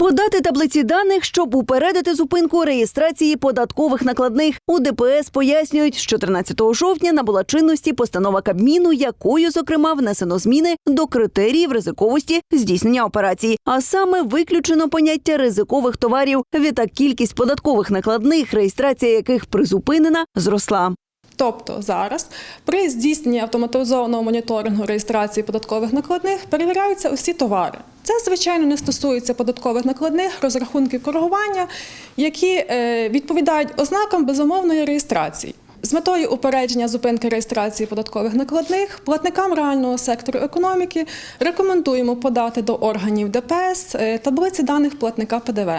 Подати таблиці даних, щоб упередити зупинку реєстрації податкових накладних. У ДПС пояснюють, що 13 жовтня набула чинності постанова Кабміну, якою, зокрема, внесено зміни до критеріїв ризиковості здійснення операцій, а саме виключено поняття ризикових товарів. Відтак кількість податкових накладних, реєстрація яких призупинена, зросла. Тобто зараз при здійсненні автоматизованого моніторингу реєстрації податкових накладних перевіряються усі товари. Це, звичайно, не стосується податкових накладних, розрахунків коригування, які е, відповідають ознакам безумовної реєстрації. З метою упередження зупинки реєстрації податкових накладних платникам реального сектору економіки рекомендуємо подати до органів ДПС е, таблиці даних платника ПДВ.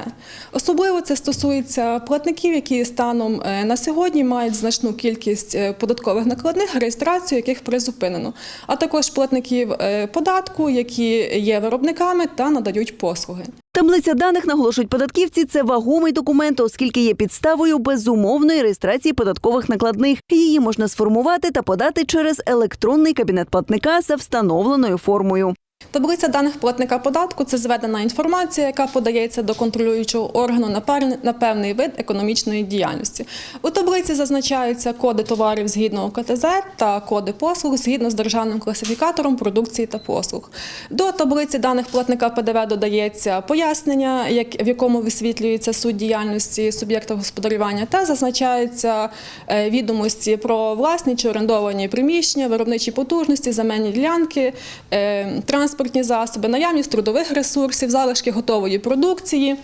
Особливо це стосується платників, які станом е, на сьогодні мають значну кількість е, податкових накладних, реєстрацію яких призупинено, а також платників податку, які є виробниками та надають послуги. Таблиця даних наголошують податківці. Це вагомий документ, оскільки є підставою безумовної реєстрації податкових накладних. Її можна сформувати та подати через електронний кабінет платника за встановленою формою. Таблиця даних платника податку це зведена інформація, яка подається до контролюючого органу на певний вид економічної діяльності. У таблиці зазначаються коди товарів згідно КТЗ та коди послуг згідно з державним класифікатором продукції та послуг. До таблиці даних платника ПДВ додається пояснення, в якому висвітлюється суть діяльності суб'єкта господарювання, та зазначаються е, відомості про власні чи орендовані приміщення, виробничі потужності, земельні ділянки, е, транспортні засоби, наявність трудових ресурсів, залишки готової продукції.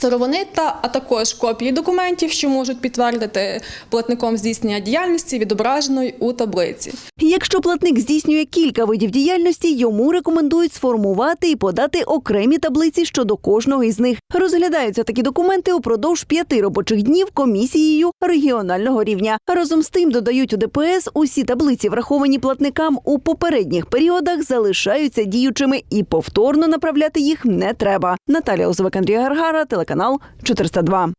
Сировини та а також копії документів, що можуть підтвердити платником здійснення діяльності, відображеної у таблиці. Якщо платник здійснює кілька видів діяльності, йому рекомендують сформувати і подати окремі таблиці щодо кожного із них. Розглядаються такі документи упродовж п'яти робочих днів комісією регіонального рівня. Разом з тим додають у ДПС усі таблиці, враховані платникам у попередніх періодах, залишаються діючими і повторно направляти їх не треба. Наталія Озовик, Андрій Гаргара, телеканал 402.